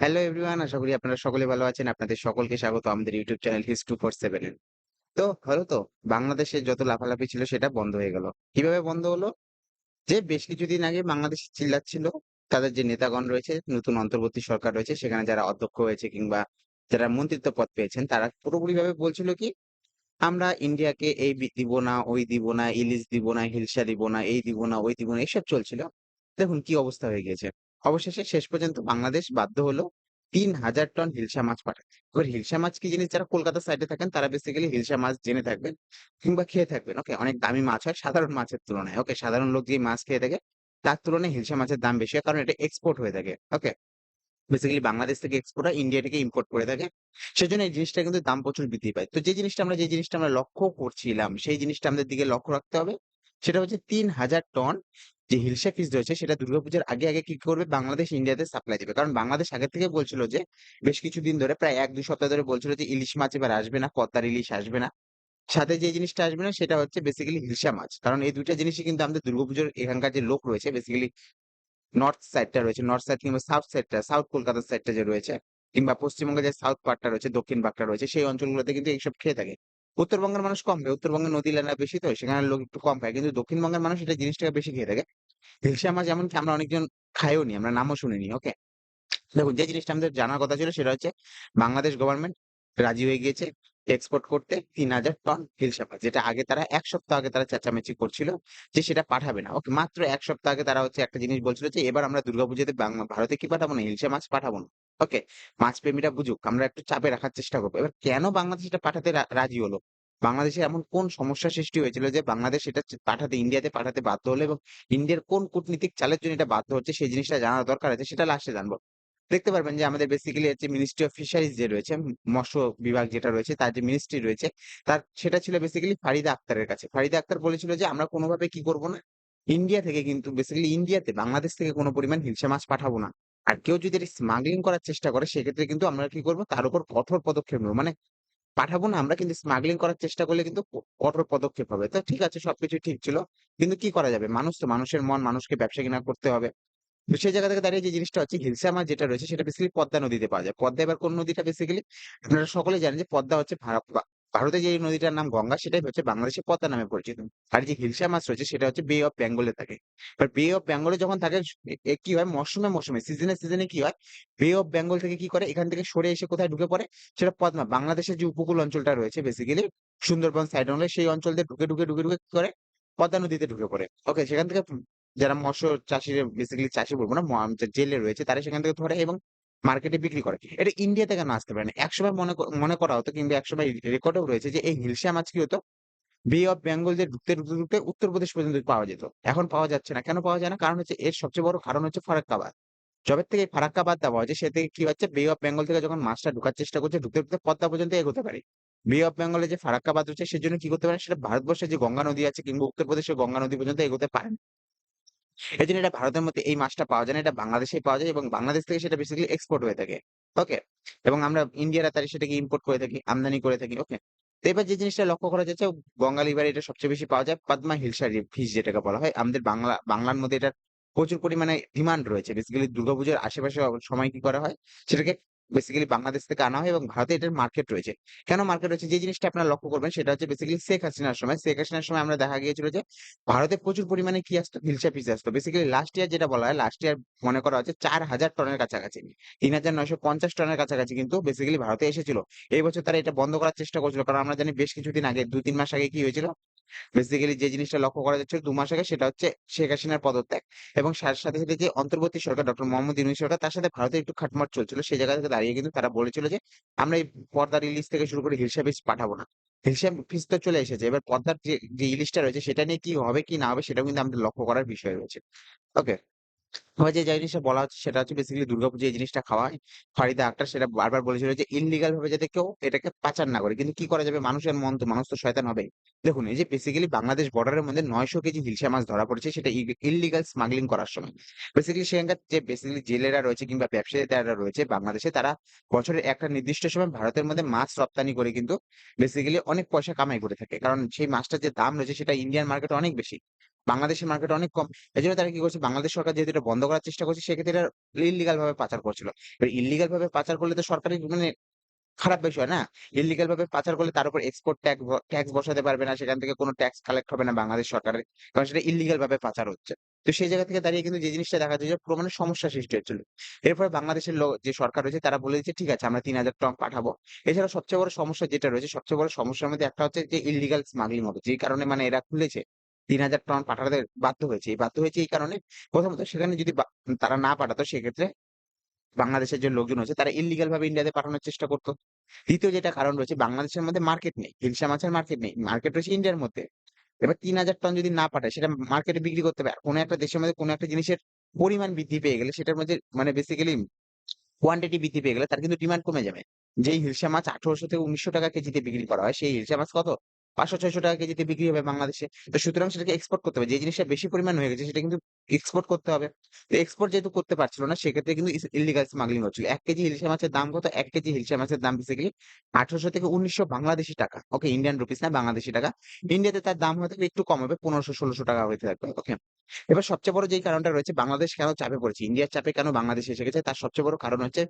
Hello everyone আশা করি আপনারা সকলে ভালো আছেন। আপনাদের সকলকে স্বাগত আমাদের ইউটিউব চ্যানেল হিস 247 এ। তো হলো তো বাংলাদেশে যত লাফালাফি ছিল সেটা বন্ধ হয়ে গেল। কীভাবে বন্ধ হলো? যে বেশ কিছুদিন আগে বাংলাদেশ চিল্লাচ্ছিল তাদের যে নেতাগণ রয়েছে, নতুন অন্তর্বর্তী সরকার রয়েছে সেখানে যারা অধ্যক্ষ হয়েছে কিংবা যারা মন্ত্রিত্ব পদ পেয়েছেন তারা পুরোপুরিভাবে বলছিল কি, আমরা ইন্ডিয়াকে এই দিব না, ওই দিব না, ইলিশ দিব না, হিলসা দিব না, এই দিব না, ওই দিব না এইসব চলছিল। দেখুন কি অবস্থা হয়ে গিয়েছে। অবশেষে শেষ পর্যন্ত বাংলাদেশ বাধ্য হলো ৩০০০ টন হিলসা মাছ পাঠাতে। এবার হিলসা মাছ কি জিনিস যারা কলকাতা সাইডে থাকেন তারা বেসিক্যালি হিলসা মাছ জেনে থাকবেন কিংবা খেয়ে থাকবেন। ওকে? অনেক দামি মাছ হয় সাধারণ মাছের তুলনায়। ওকে? সাধারণ লোক যে মাছ খেয়ে থাকে তার তুলনায় হিলসা মাছের দাম বেশি হয় কারণ এটা এক্সপোর্ট হয়ে থাকে। ওকে? বেসিক্যালি বাংলাদেশ থেকে এক্সপোর্ট হয়, ইন্ডিয়া থেকে ইম্পোর্ট করে থাকে। সেজন্য এই জিনিসটা কিন্তু দাম প্রচুর বৃদ্ধি পায়। তো যে জিনিসটা আমরা যে জিনিসটা আমরা লক্ষ্য করছিলাম, সেই জিনিসটা আমাদের দিকে লক্ষ্য রাখতে হবে। সেটা হচ্ছে ৩০০০ টন যে হিলসা ফিশ রয়েছে সেটা দুর্গাপূজার আগে, আগে কি করবে বাংলাদেশ ইন্ডিয়াতে সাপ্লাই দিবে। কারণ বাংলাদেশ আগে থেকে বলছিল যে বেশ কিছুদিন ধরে প্রায় ১-২ সপ্তাহ ধরে বলছিল যে ইলিশ মাছ এবার আসবে না, পদ্মার ইলিশ আসবে না। সাথে যে জিনিসটা আসবে না সেটা হচ্ছে বেসিক্যালি হিলসা মাছ। কারণ এই ২ টা জিনিসই কিন্তু আমাদের দুর্গাপুজোর এখানকার যে লোক রয়েছে বেসিক্যালি নর্থ সাইডটা রয়েছে, নর্থ সাইড কিংবা সাউথ সাইডটা, সাউথ কলকাতার সাইডটা যে রয়েছে কিংবা পশ্চিমবঙ্গের যে সাউথ পার্টটা রয়েছে, দক্ষিণ ভাগটা রয়েছে সেই অঞ্চলগুলোতে কিন্তু এইসব খেয়ে থাকে। উত্তরবঙ্গের মানুষ কম খায়। উত্তরবঙ্গে নদী এলাকা বেশি তো সেখানে লোক একটু কম খায়। কিন্তু দক্ষিণবঙ্গের মানুষ এটা জিনিসটাকে বেশি খেয়ে থাকে। হিলসা মাছ এমনকি আমরা অনেকজন খাইও নি। আমরা নামও শুনিনি। ওকে? দেখুন, যে জিনিসটা আমাদের জানার কথা ছিল সেটা হচ্ছে বাংলাদেশ গভর্নমেন্ট রাজি হয়ে গিয়েছে এক্সপোর্ট করতে ৩০০০ টন হিলসা মাছ। যেটা আগে তারা এক সপ্তাহ আগে তারা চেঁচামেচি করছিল যে সেটা পাঠাবে না। ওকে? মাত্র এক সপ্তাহ আগে তারা হচ্ছে একটা জিনিস বলছিল যে এবার আমরা দুর্গাপূজাতে ভারতে কি পাঠাবো না হিলসা মাছ পাঠাবো না। ওকে? মাছপ্রেমীরা বুঝুক। আমরা একটু চাপে রাখার চেষ্টা করব এবার কেন বাংলাদেশ এটা পাঠাতে রাজি হলো? বাংলাদেশে এমন কোন সমস্যা সৃষ্টি হয়েছিল যে বাংলাদেশ এটা পাঠাতে ইন্ডিয়াতে পাঠাতে বাধ্য হলো এবং ইন্ডিয়ার কোন কূটনীতিক চালের জন্য এটা বাধ্য হচ্ছে সেই জিনিসটা জানার দরকার আছে সেটা লাস্টে জানব। দেখতে পারবেন যে আমাদের বেসিক্যালি হচ্ছে মিনিস্ট্রি অফ ফিশারিজ যে রয়েছে, মৎস্য বিভাগ যেটা রয়েছে তার যে মিনিস্ট্রি রয়েছে তার সেটা ছিল বেসিক্যালি ফারিদা আক্তারের কাছে। ফারিদা আক্তার বলেছিল যে আমরা কোনভাবে কি করব না, ইন্ডিয়া থেকে কিন্তু বেসিক্যালি ইন্ডিয়াতে বাংলাদেশ থেকে কোনো পরিমাণ হিলসা মাছ পাঠাবো না। আর কেউ যদি এটা স্মাগলিং করার চেষ্টা করে, সেক্ষেত্রে কিন্তু আমরা কি করব তার উপর কঠোর পদক্ষেপ নেব। মানে পাঠাবো না আমরা, কিন্তু স্মাগলিং করার চেষ্টা করলে কিন্তু কঠোর পদক্ষেপ হবে। তো ঠিক আছে, সবকিছু ঠিক ছিল। কিন্তু কি করা যাবে? মানুষ তো মানুষের মন, মানুষকে ব্যবসা কিনা করতে হবে। তো সেই জায়গা থেকে দাঁড়িয়ে যে জিনিসটা হচ্ছে হিলসা মাছ যেটা রয়েছে, সেটা বেসিক্যালি পদ্মা নদীতে পাওয়া যায়। পদ্মা এবার কোন নদীটা বেসিক্যালি আপনারা সকলে জানেন যে পদ্মা হচ্ছে ভারতে যে নদীটার নাম গঙ্গা সেটাই হচ্ছে বাংলাদেশে পদ্মা নামে পরিচিত। আর যে হিলসা মাছ রয়েছে সেটা হচ্ছে বে অফ বেঙ্গল থাকে। এবার বে অফ বেঙ্গলে যখন থাকে কি হয় মরশুমে, মরশুমে সিজনে, সিজনে কি হয় বে অফ বেঙ্গল থেকে কি করে এখান থেকে সরে এসে কোথায় ঢুকে পড়ে সেটা পদ্মা। বাংলাদেশের যে উপকূল অঞ্চলটা রয়েছে বেসিক্যালি সুন্দরবন সাইড অঞ্চলে সেই অঞ্চল দিয়ে ঢুকে, ঢুকে, ঢুকে, ঢুকে কি করে পদ্মা নদীতে ঢুকে পড়ে। ওকে? সেখান থেকে যারা মৎস্য চাষীরা বেসিক্যালি চাষি বলব না জেলে রয়েছে তারা সেখান থেকে ধরে এবং মার্কেটে বিক্রি করে। এটা ইন্ডিয়াতে কেন আসতে পারে না? একসময় মনে মনে করা হতো কিংবা একসময় রেকর্ডেও রয়েছে যে এই হিলসা মাছ কি হতো বে অফ বেঙ্গল দিয়ে ঢুকতে, ঢুকতে, ঢুকতে উত্তরপ্রদেশ পর্যন্ত পাওয়া যেত। এখন পাওয়া যাচ্ছে না। কেন পাওয়া যায় না? কারণ হচ্ছে এর সবচেয়ে বড় কারণ হচ্ছে ফারাক্কাবাদ। যবের থেকে এই ফারাক্কাবাদ দেওয়া হয়েছে সে থেকে কি হচ্ছে বে অফ বেঙ্গল থেকে যখন মাছটা ঢোকার চেষ্টা করছে ঢুকতে, ঢুকতে পদ্মা পর্যন্ত এগোতে পারে। বে অফ বেঙ্গলে যে ফারাক্কাবাদ রয়েছে সেজন্য কি করতে পারে সেটা ভারতবর্ষের যে গঙ্গা নদী আছে কিংবা উত্তরপ্রদেশের গঙ্গা নদী পর্যন্ত এগোতে পারে না। এজন্য এটা ভারতের মধ্যে এই মাছটা পাওয়া যায় না। এটা বাংলাদেশেই পাওয়া যায় এবং বাংলাদেশ থেকে সেটা বেসিক্যালি এক্সপোর্ট হয়ে থাকে। ওকে? এবং আমরা ইন্ডিয়ার তারে সেটাকে ইম্পোর্ট করে থাকি, আমদানি করে থাকি। ওকে? তো এবার যে জিনিসটা লক্ষ্য করা যাচ্ছে গঙ্গা বাড়ি এটা সবচেয়ে বেশি পাওয়া যায় পদ্মা হিলসা ফিশ যেটাকে বলা হয়। আমাদের বাংলা বাংলার মধ্যে এটার প্রচুর পরিমাণে ডিমান্ড রয়েছে। বেসিক্যালি দুর্গাপূজার আশেপাশে সময় কি করা হয় সেটাকে বেসিক্যালি বাংলাদেশ থেকে আনা হয় এবং ভারতে এটার মার্কেট রয়েছে। কেন মার্কেট রয়েছে? যে জিনিসটা আপনারা লক্ষ্য করবেন সেটা হচ্ছে বেসিক্যালি শেখ হাসিনার সময়। শেখ হাসিনার সময় আমরা দেখা গিয়েছিল যে ভারতে প্রচুর পরিমাণে কি আসতো হিলসা ফিশ আসতো। বেসিক্যালি লাস্ট ইয়ার যেটা বলা হয় লাস্ট ইয়ার মনে করা হচ্ছে ৪০০০ টনের কাছাকাছি। ৩৯৫০ টনের কাছাকাছি কিন্তু বেসিক্যালি ভারতে এসেছিল। এই বছর তারা এটা বন্ধ করার চেষ্টা করছিল। কারণ আমরা জানি বেশ কিছুদিন আগে ২-৩ মাস আগে কি হয়েছিল? বেসিক্যালি যে জিনিসটা লক্ষ্য করা যাচ্ছে দু মাস আগে সেটা হচ্ছে শেখ হাসিনার পদত্যাগ এবং সাথে, সাথে যে অন্তর্বর্তী সরকার ডক্টর মোহাম্মদ ইউনুস সরকার তার সাথে ভারতের একটু খাটমাট চলছিল। সেই জায়গা থেকে দাঁড়িয়ে কিন্তু তারা বলেছিল যে আমরা এই পর্দা রিলিজ থেকে শুরু করে হিলসা ফিশ পাঠাবো না। হিলসা ফিস তো চলে এসেছে। এবার পর্দার যে, যে ইলিশটা রয়েছে সেটা নিয়ে কি হবে কি না হবে সেটাও কিন্তু আমাদের লক্ষ্য করার বিষয় রয়েছে। ওকে? এবার যে জিনিসটা বলা হচ্ছে সেটা হচ্ছে বেসিক্যালি দুর্গাপূজায় এই জিনিসটা খাওয়া হয়। ফারিদা আক্তার সেটা বারবার বলেছিল যে ইল্লিগাল ভাবে যাতে কেউ এটাকে পাচার না করে। কিন্তু কি করা যাবে? মানুষের মন তো, মানুষ তো শয়তান হবে দেখুন, এই যে বেসিক্যালি বাংলাদেশ বর্ডারের মধ্যে ৯০০ কেজি হিলসা মাছ ধরা পড়েছে সেটা ই ইল্লিগাল স্মাগলিং করার সময়। বেসিক্যালি সেখানকার যে বেসিক্যালি জেলেরা রয়েছে কিংবা ব্যবসায়ীরা রয়েছে বাংলাদেশে, তারা বছরের একটা নির্দিষ্ট সময় ভারতের মধ্যে মাছ রপ্তানি করে কিন্তু বেসিক্যালি অনেক পয়সা কামাই করে থাকে। কারণ সেই মাছটার যে দাম রয়েছে সেটা ইন্ডিয়ান মার্কেটে অনেক বেশি। বাংলাদেশের মার্কেট অনেক কম। এই জন্য তারা কি করছে, বাংলাদেশ সরকার যেহেতু এটা বন্ধ করার চেষ্টা করছে, সেক্ষেত্রে এটা ইল্লিগাল ভাবে পাচার করছিল। এবার ইল্লিগাল ভাবে পাচার করলে তো সরকারের মানে খারাপ বিষয় না? ইল্লিগাল ভাবে পাচার করলে তার উপর এক্সপোর্ট ট্যাক্স ট্যাক্স বসাতে পারবে না। সেখান থেকে কোনো ট্যাক্স কালেক্ট হবে না বাংলাদেশ সরকারের। কারণ সেটা ইল্লিগাল ভাবে পাচার হচ্ছে। তো সেই জায়গা থেকে দাঁড়িয়ে কিন্তু যে জিনিসটা দেখা যায় যে পুরো মানে সমস্যা সৃষ্টি হচ্ছিল। এরপরে বাংলাদেশের লো, যে সরকার রয়েছে, তারা বলে দিচ্ছে, ঠিক আছে, আমরা ৩০০০ টন পাঠাবো। এছাড়া সবচেয়ে বড় সমস্যা যেটা রয়েছে, সবচেয়ে বড় সমস্যার মধ্যে একটা হচ্ছে যে ইল্লিগাল স্মাগলিং হবে। যেই কারণে মানে এরা খুলেছে ৩০০০ টন পাঠাতে বাধ্য হয়েছে। এই বাধ্য হয়েছে এই কারণে প্রথমত সেখানে যদি তারা না পাঠাতো সেক্ষেত্রে বাংলাদেশের যে লোকজন আছে তারা ইল্লিগাল ভাবে ইন্ডিয়াতে পাঠানোর চেষ্টা করতো দ্বিতীয় যেটা কারণ রয়েছে বাংলাদেশের মধ্যে মার্কেট নেই। হিলসা মাছের মার্কেট নেই। মার্কেট রয়েছে ইন্ডিয়ার মধ্যে। এবার ৩০০০ টন যদি না পাঠায় সেটা মার্কেটে বিক্রি করতে পারে কোনো একটা দেশের মধ্যে কোনো একটা জিনিসের পরিমাণ বৃদ্ধি পেয়ে গেলে সেটার মধ্যে মানে বেসিক্যালি কোয়ান্টিটি বৃদ্ধি পেয়ে গেলে তার কিন্তু ডিমান্ড কমে যাবে। যেই হিলসা মাছ ১৮০০ থেকে ১৯০০ টাকা কেজিতে বিক্রি করা হয়, সেই হিলসা মাছ কত? ৫০০-৬০০ টাকা কেজিতে বিক্রি হবে বাংলাদেশে। তো সুতরাং সেটাকে এক্সপোর্ট করতে হবে। যে জিনিসটা বেশি পরিমাণ হয়ে গেছে, সেটা কিন্তু এক্সপোর্ট করতে হবে। তো এক্সপোর্ট যেহেতু করতে পারছিল না, সেক্ষেত্রে কিন্তু ইস ইল্লিগাল স্মাগলিং হচ্ছিল। ১ কেজি হিলসা মাছের দাম কত? এক কেজি হিলসা মাছের দাম বেসিক্যালি ১৮০০ থেকে ১৯০০ বাংলাদেশী টাকা। ওকে ইন্ডিয়ান রুপিস না, বাংলাদেশী টাকা। ইন্ডিয়াতে তার দাম হয়তো একটু কম হবে, পনেরোশো, ষোলোশো টাকা হয়ে থাকবে। ওকে। এবার সবচেয়ে বড় যেই কারণটা রয়েছে, বাংলাদেশ কেন চাপে পড়েছে? ইন্ডিয়ার চাপে কেন বাংলাদেশ এসে গেছে? তার সবচেয়ে বড় কারণ হচ্ছে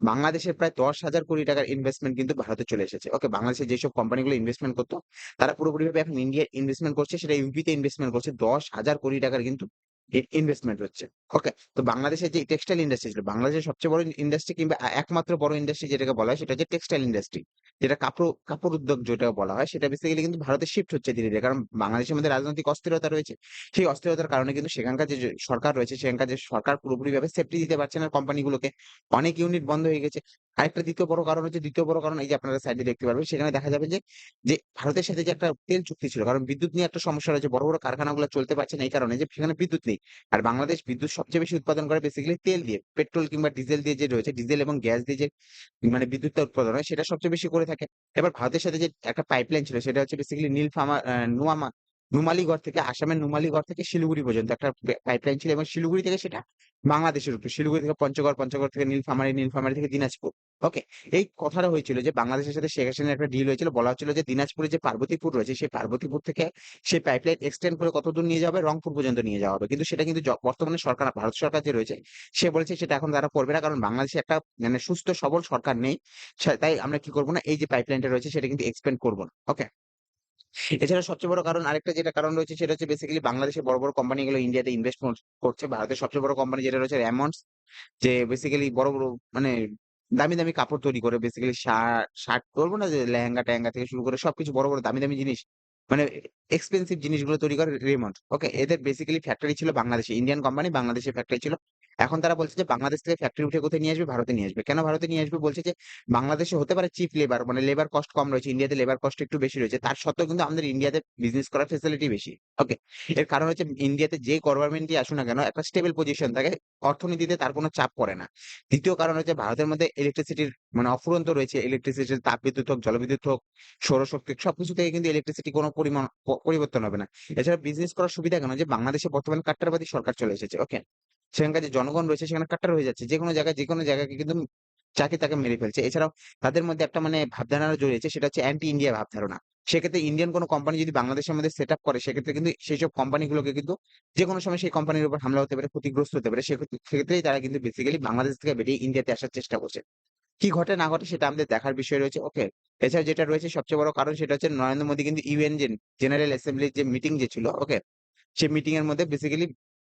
বাংলাদেশের প্রায় ১০,০০০ কোটি টাকার ইনভেস্টমেন্ট কিন্তু ভারতে চলে এসেছে। ওকে বাংলাদেশে যেসব কোম্পানিগুলো ইনভেস্টমেন্ট করতো তারা পুরোপুরিভাবে এখন ইন্ডিয়ার ইনভেস্টমেন্ট করছে সেটা ইউপিতে ইনভেস্টমেন্ট করছে। ১০,০০০ কোটি টাকার কিন্তু ইনভেস্টমেন্ট হচ্ছে। ওকে। তো বাংলাদেশের যে টেক্সটাইল ইন্ডাস্ট্রি ছিল, বাংলাদেশের সবচেয়ে বড় ইন্ডাস্ট্রি কিংবা একমাত্র বড় ইন্ডাস্ট্রি যেটাকে বলা হয় সেটা হচ্ছে টেক্সটাইল ইন্ডাস্ট্রি। যেটা কাপড় কাপড় উদ্যোগ যেটা বলা হয় সেটা বেসিক্যালি কিন্তু ভারতে শিফট হচ্ছে ধীরে, ধীরে। কারণ বাংলাদেশের মধ্যে রাজনৈতিক অস্থিরতা রয়েছে। সেই অস্থিরতার কারণে কিন্তু সেখানকার যে, সরকার রয়েছে সেখানকার যে সরকার পুরোপুরিভাবে সেফটি দিতে পারছে না কোম্পানিগুলোকে। অনেক ইউনিট বন্ধ হয়ে গেছে। আরেকটা দ্বিতীয় বড় কারণ হচ্ছে দ্বিতীয় বড় কারণ এই যে আপনারা সাইডে দেখতে পারবেন সেখানে দেখা যাবে যে, যে ভারতের সাথে যে একটা তেল চুক্তি ছিল। কারণ বিদ্যুৎ নিয়ে একটা সমস্যা রয়েছে। বড়, বড় কারখানাগুলো চলতে পারছে না এই কারণে যে সেখানে বিদ্যুৎ নেই। আর বাংলাদেশ বিদ্যুৎ সবচেয়ে বেশি উৎপাদন করে বেসিক্যালি তেল দিয়ে। পেট্রোল কিংবা ডিজেল দিয়ে যে রয়েছে, ডিজেল এবং গ্যাস দিয়ে যে মানে বিদ্যুৎটা উৎপাদন হয় সেটা সবচেয়ে বেশি করে থাকে। এবার ভারতের সাথে যে একটা পাইপলাইন ছিল সেটা হচ্ছে বেসিক্যালি নীলফামা নোয়ামা নুমালীগড় থেকে আসামের নুমালীগড় থেকে শিলিগুড়ি পর্যন্ত একটা পাইপলাইন ছিল এবং শিলিগুড়ি থেকে সেটা বাংলাদেশের উপরে। শিলিগুড়ি থেকে পঞ্চগড়, পঞ্চগড় থেকে নীলফামারী, নীলফামারী থেকে দিনাজপুর। ওকে। এই কথাটা হয়েছিল যে বাংলাদেশের সাথে শেখ হাসিনার একটা ডিল হয়েছিল। বলা হচ্ছিল যে দিনাজপুরে যে পার্বতীপুর রয়েছে সেই পার্বতীপুর থেকে সেই পাইপলাইন এক্সটেন্ড করে কতদূর নিয়ে যাবে রংপুর পর্যন্ত নিয়ে যাওয়া হবে। কিন্তু সেটা কিন্তু বর্তমানে সরকার ভারত সরকার যে রয়েছে সে বলেছে সেটা এখন তারা করবে না। কারণ বাংলাদেশে একটা মানে সুস্থ সবল সরকার নেই। তাই আমরা কি করব না এই যে পাইপলাইনটা রয়েছে সেটা কিন্তু এক্সপেন্ড করব না। ওকে। এছাড়া সবচেয়ে বড় কারণ আরেকটা যেটা কারণ রয়েছে সেটা হচ্ছে বেসিক্যালি বাংলাদেশের বড়, বড় কোম্পানি গুলো ইন্ডিয়াতে ইনভেস্ট করছে। ভারতের সবচেয়ে বড় কোম্পানি যেটা রয়েছে রেমন্ডস যে বেসিক্যালি বড়, বড় মানে দামি, দামি কাপড় তৈরি করে বেসিক্যালি শা শার্ট বলব না যে লেহেঙ্গা-টেহেঙ্গা থেকে শুরু করে সবকিছু বড়, বড় দামি, দামি জিনিস মানে এক্সপেন্সিভ জিনিসগুলো তৈরি করে রেমন্ড। ওকে। এদের বেসিক্যালি ফ্যাক্টরি ছিল বাংলাদেশে। ইন্ডিয়ান কোম্পানি বাংলাদেশে ফ্যাক্টরি ছিল। এখন তারা বলছে যে বাংলাদেশ থেকে ফ্যাক্টরি উঠে কোথায় নিয়ে আসবে? ভারতে নিয়ে আসবে। কেন ভারতে নিয়ে আসবে? বলছে যে বাংলাদেশে হতে পারে চিপ লেবার মানে লেবার কস্ট কম রয়েছে। ইন্ডিয়াতে লেবার কস্ট একটু বেশি রয়েছে। তার সত্ত্বেও কিন্তু আমাদের ইন্ডিয়াতে বিজনেস করার ফেসিলিটি বেশি। ওকে। এর কারণ হচ্ছে ইন্ডিয়াতে যে গভর্নমেন্টই আসুক না কেন একটা স্টেবল পজিশন থাকে। অর্থনীতিতে তার কোনো চাপ পড়ে না। দ্বিতীয় কারণ হচ্ছে ভারতের মধ্যে ইলেকট্রিসিটির মানে অফুরন্ত রয়েছে। ইলেকট্রিসিটির তাপবিদ্যুৎ হোক, জলবিদ্যুৎ হোক, সৌরশক্তি সবকিছু থেকে কিন্তু ইলেকট্রিসিটি কোনো পরিমাণ পরিবর্তন হবে না। এছাড়া বিজনেস করার সুবিধা কেন? যে বাংলাদেশে বর্তমানে কাট্টারবাদী সরকার চলে এসেছে। ওকে। সেখানকার যে জনগণ রয়েছে সেখানে কাট্টার হয়ে যাচ্ছে। যেকোনো জায়গায় যেকোনো জায়গাকে কিন্তু যাকে তাকে মেরে ফেলছে। এছাড়াও তাদের মধ্যে একটা মানে ভাবধারণা জড়িয়েছে সেটা হচ্ছে অ্যান্টি ইন্ডিয়া ভাবধারণা। সেক্ষেত্রে ইন্ডিয়ান কোন কোম্পানি যদি বাংলাদেশের মধ্যে সেট আপ করে সেক্ষেত্রে কিন্তু সেইসব কোম্পানিগুলোকে কিন্তু যেকোনো সময় সেই কোম্পানির উপর হামলা হতে পারে, ক্ষতিগ্রস্ত হতে পারে। সেক্ষেত্রে সেক্ষেত্রেই তারা কিন্তু বেসিক্যালি বাংলাদেশ থেকে বেরিয়ে ইন্ডিয়াতে আসার চেষ্টা করছে। কি ঘটে না ঘটে সেটা আমাদের দেখার বিষয় রয়েছে। ওকে। এছাড়া যেটা রয়েছে সবচেয়ে বড় কারণ সেটা হচ্ছে নরেন্দ্র মোদী কিন্তু ইউএন জেনারেল অ্যাসেম্বলির যে মিটিং যে ছিল, ওকে? সেই মিটিং এর মধ্যে বেসিক্যালি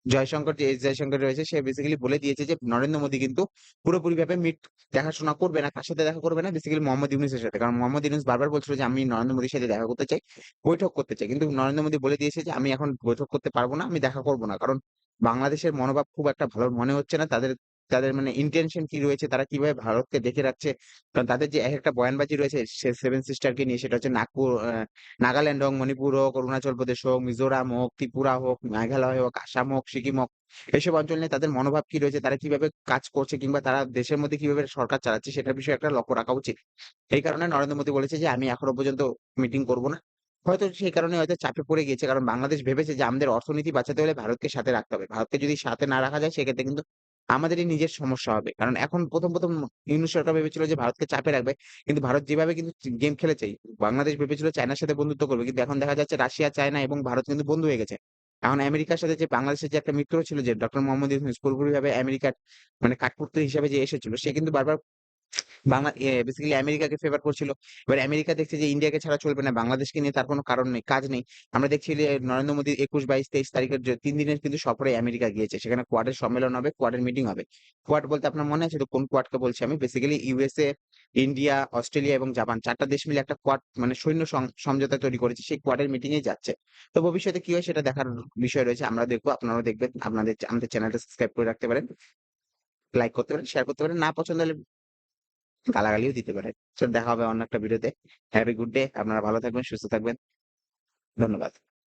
জয়শঙ্কর যে এস জয়শঙ্কর রয়েছে সে বেসিক্যালি বলে দিয়েছে যে নরেন্দ্র মোদী কিন্তু পুরোপুরি ভাবে মিট দেখাশোনা করবে না। কার সাথে দেখা করবে না? বেসিক্যালি মোহাম্মদ ইউনুসের সাথে। কারণ মোহাম্মদ ইউনুস বারবার বলছিল যে আমি নরেন্দ্র মোদীর সাথে দেখা করতে চাই, বৈঠক করতে চাই। কিন্তু নরেন্দ্র মোদী বলে দিয়েছে যে আমি এখন বৈঠক করতে পারব না, আমি দেখা করব না। কারণ বাংলাদেশের মনোভাব খুব একটা ভালো মনে হচ্ছে না। তাদের তাদের মানে ইনটেনশন কি রয়েছে? তারা কীভাবে ভারতকে দেখে রাখছে? কারণ তাদের যে এক একটা বয়ানবাজি রয়েছে সেভেন সিস্টারকে নিয়ে সেটা হচ্ছে নাগপুর নাগাল্যান্ড হোক, মণিপুর হোক, অরুণাচল প্রদেশ হোক, মিজোরাম হোক, ত্রিপুরা হোক, মেঘালয় হোক, আসাম হোক, সিকিম হোক। এসব অঞ্চল নিয়ে তাদের মনোভাব কি রয়েছে? তারা কীভাবে কাজ করছে কিংবা তারা দেশের মধ্যে কীভাবে সরকার চালাচ্ছে সেটার বিষয়ে একটা লক্ষ্য রাখা উচিত। এই কারণে নরেন্দ্র মোদী বলেছে যে আমি এখনও পর্যন্ত মিটিং করব না। হয়তো সেই কারণে হয়তো চাপে পড়ে গিয়েছে। কারণ বাংলাদেশ ভেবেছে যে আমাদের অর্থনীতি বাঁচাতে হলে ভারতকে সাথে রাখতে হবে। ভারতকে যদি সাথে না রাখা যায় সেক্ষেত্রে কিন্তু আমাদেরই নিজের সমস্যা হবে। কারণ এখন প্রথম প্রথম ইউনিয়ন সরকার ভেবেছিল যে ভারতকে চাপে রাখবে। কিন্তু ভারত যেভাবে কিন্তু গেম খেলেছে, বাংলাদেশ ভেবেছিল চায়নার সাথে বন্ধুত্ব করবে। কিন্তু এখন দেখা যাচ্ছে রাশিয়া, চায়না এবং ভারত কিন্তু বন্ধু হয়ে গেছে। এখন আমেরিকার সাথে যে বাংলাদেশের যে একটা মিত্র ছিল যে ডক্টর মোহাম্মদ ইউনুস পুরোপুরি ভাবে আমেরিকার মানে কাঠপুতলি হিসাবে যে এসেছিল সে কিন্তু বারবার বাংলা বেসিক্যালি আমেরিকাকে ফেভার করছিল। এবার আমেরিকা দেখছে যে ইন্ডিয়াকে ছাড়া চলবে না। বাংলাদেশকে নিয়ে তার কোনো কারণ নেই, কাজ নেই। আমরা দেখছি নরেন্দ্র মোদী ২১, ২২, ২৩ তারিখের তিন দিনের কিন্তু সফরে আমেরিকা গিয়েছে। সেখানে কোয়াডের সম্মেলন হবে, কোয়াডের মিটিং হবে। কোয়াড বলতে আপনার মনে আছে কোন কোয়াডকে বলছি আমি? বেসিক্যালি ইউএসএ, ইন্ডিয়া, অস্ট্রেলিয়া এবং জাপান ৪ টা দেশ মিলে একটা কোয়াড মানে সৈন্য সমঝোতা তৈরি করেছে। সেই কোয়াডের মিটিং এ যাচ্ছে। তো ভবিষ্যতে কি হয় সেটা দেখার বিষয় রয়েছে। আমরা দেখব আপনারাও দেখবেন। আপনাদের আমাদের চ্যানেলটা সাবস্ক্রাইব করে রাখতে পারেন। লাইক করতে পারেন, শেয়ার করতে পারেন। না পছন্দ হলে গালাগালিও দিতে পারে দেখা হবে অন্য একটা ভিডিওতে। Have good day. আপনারা ভালো থাকবেন, সুস্থ থাকবেন। ধন্যবাদ।